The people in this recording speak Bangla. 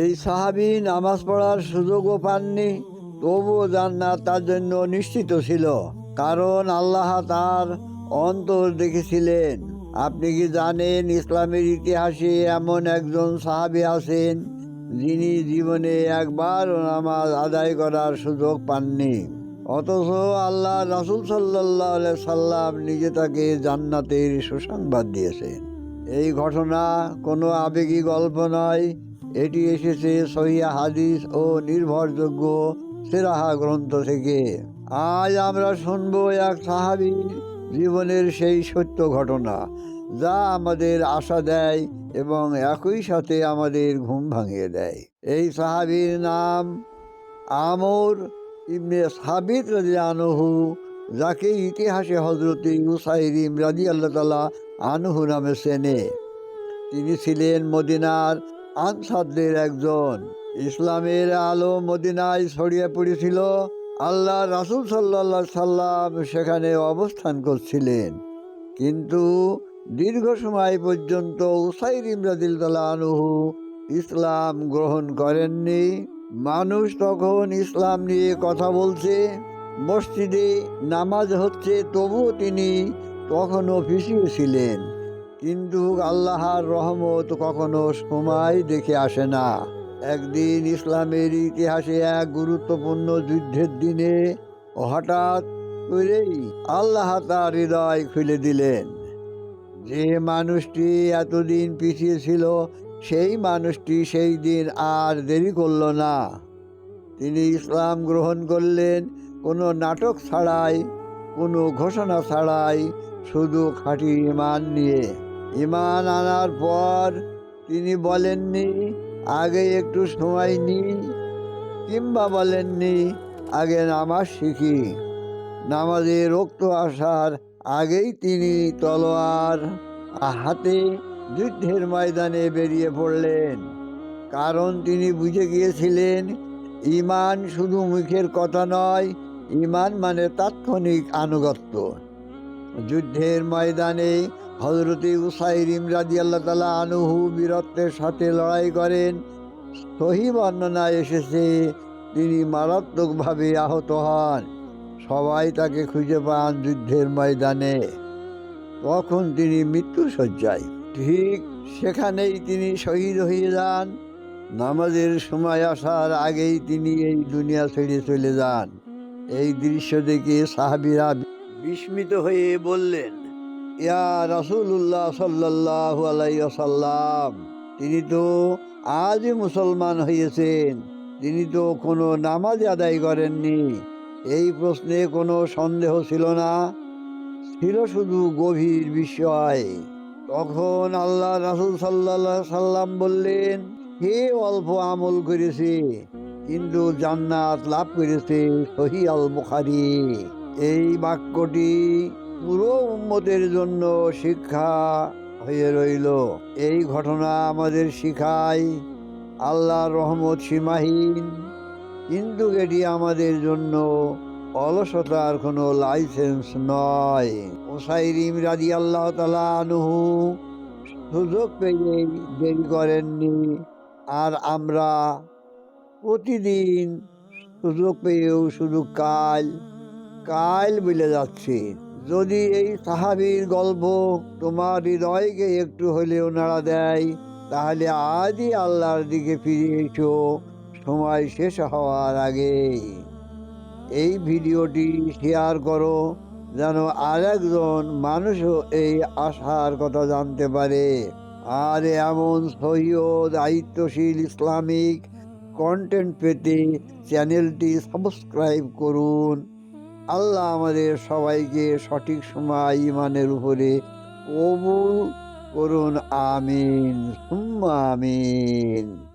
এই সাহাবি নামাজ পড়ার সুযোগও পাননি, তবুও জান্নাত তার জন্য নিশ্চিত ছিল। কারণ আল্লাহ তার অন্তর দেখেছিলেন। আপনি কি জানেন ইসলামের ইতিহাসে এমন একজন সাহাবি আছেন, যিনি জীবনে একবারও নামাজ আদায় করার সুযোগ পাননি? অথচ আল্লাহ রাসুল সাল্লাহ সাল্লাম নিজে তাকে জান্নাতের সুসংবাদ দিয়েছেন। এই ঘটনা কোনো আবেগী গল্প নয় এটি এসেছে সহিয়া হাদিস ও নির্ভরযোগ্য সেরাহা গ্রন্থ থেকে। আজ আমরা শুনব এক সাহাবীর জীবনের সেই সত্য ঘটনা, যা আমাদের আশা দেয় এবং একই সাথে আমাদের ঘুম ভাঙিয়ে দেয়। এই সাহাবীর নাম আমর ইবনে সাবিত রাজি আনহু, যাকে ইতিহাসে হজরত ইউসাইরিম রাজি আল্লাহ তালা আনহু নামে সেনে তিনি ছিলেন মদিনার আনসারদের একজন। ইসলামের আলো মদিনায় ছড়িয়ে পড়েছিল। আল্লাহ রাসুল সাল্লাহ সাল্লাম সেখানে অবস্থান করছিলেন। কিন্তু দীর্ঘ সময় পর্যন্ত উসাইর ইমরাদিল্লা আনহু ইসলাম গ্রহণ করেননি। মানুষ তখন ইসলাম নিয়ে কথা বলছে। মসজিদে নামাজ হচ্ছে, তবুও তিনি তখনও পিছিয়ে ছিলেন। কিন্তু আল্লাহর রহমত কখনো সময় দেখে আসে না। একদিন ইসলামের ইতিহাসে এক গুরুত্বপূর্ণ যুদ্ধের দিনে হঠাৎ করেই আল্লাহ তার হৃদয় খুলে দিলেন। যে মানুষটি এতদিন পিছিয়ে ছিল, সেই মানুষটি সেই দিন আর দেরি করল না। তিনি ইসলাম গ্রহণ করলেন, কোনো নাটক ছাড়াই, কোনো ঘোষণা ছাড়াই, শুধু খাঁটি ইমান নিয়ে। ইমান আনার পর তিনি বলেননি, আগে একটু সময় নিই কিংবা বলেননি, আগে নামাজ শিখি। নামাজে রক্ত আসার আগেই তিনি তলোয়ার হাতে যুদ্ধের ময়দানে বেরিয়ে পড়লেন। কারণ তিনি বুঝে গিয়েছিলেন, ইমান শুধু মুখের কথা নয়, ইমান মানে তাৎক্ষণিক আনুগত্য। যুদ্ধের ময়দানে হজরতে উসাইর ইমরাদি আল্লাহ তালা আনুহু বীরত্বের সাথে লড়াই করেন। সহি বর্ণনায় এসেছে, তিনি মারাত্মকভাবে আহত হন। সবাই তাকে খুঁজে পান যুদ্ধের ময়দানে। তখন তিনি মৃত্যু শয্যায় ঠিক সেখানেই তিনি শহীদ হয়ে যান। নামাজের সময় আসার আগেই তিনি এই দুনিয়া ছেড়ে চলে যান। এই দৃশ্য দেখে সাহাবিরা বিস্মিত হয়ে বললেন, ইয়া রাসূলুল্লাহ সাল্লাল্লাহু আলাইহি ওয়াসাল্লাম, তিনি তো আজই মুসলমান হয়েছেন তিনি তো কোনো নামাজ আদায় করেননি। এই প্রশ্নে কোনো সন্দেহ ছিল না। ছিল শুধু গভীর বিষয় তখন আল্লাহ রাসূল আলাইহি সাল্লাম বললেন, হে অল্প আমল করেছে, কিন্তু জান্নাত লাভ করেছে সহি আল বুখারি এই বাক্যটি পুরো উম্মতের জন্য শিক্ষা হয়ে রইল। এই ঘটনা আমাদের শিখায় আল্লাহ রহমত সীমাহীন, কিন্তু এটি আমাদের জন্য অলসতার কোনো লাইসেন্স নয়। ওসাইরিম রাজি আল্লাহ তালা আনুহু সুযোগ পেয়ে দেরি করেননি, আর আমরা প্রতিদিন সুযোগ পেয়েও শুধু কাল কাল বলে যাচ্ছে। যদি এই সাহাবির গল্প তোমার হৃদয়কে একটু হলেও নাড়া দেয়, তাহলে আজই আল্লাহর দিকে ফিরে এসো। সময় শেষ হওয়ার আগে এই ভিডিওটি শেয়ার করো, যেন আরেকজন মানুষও এই আশার কথা জানতে পারে। আর এমন সহিও দায়িত্বশীল ইসলামিক কন্টেন্ট পেতে চ্যানেলটি সাবস্ক্রাইব করুন। আল্লাহ আমাদের সবাইকে সঠিক সময় ইমানের উপরে কবুল করুন আমিন আমিন।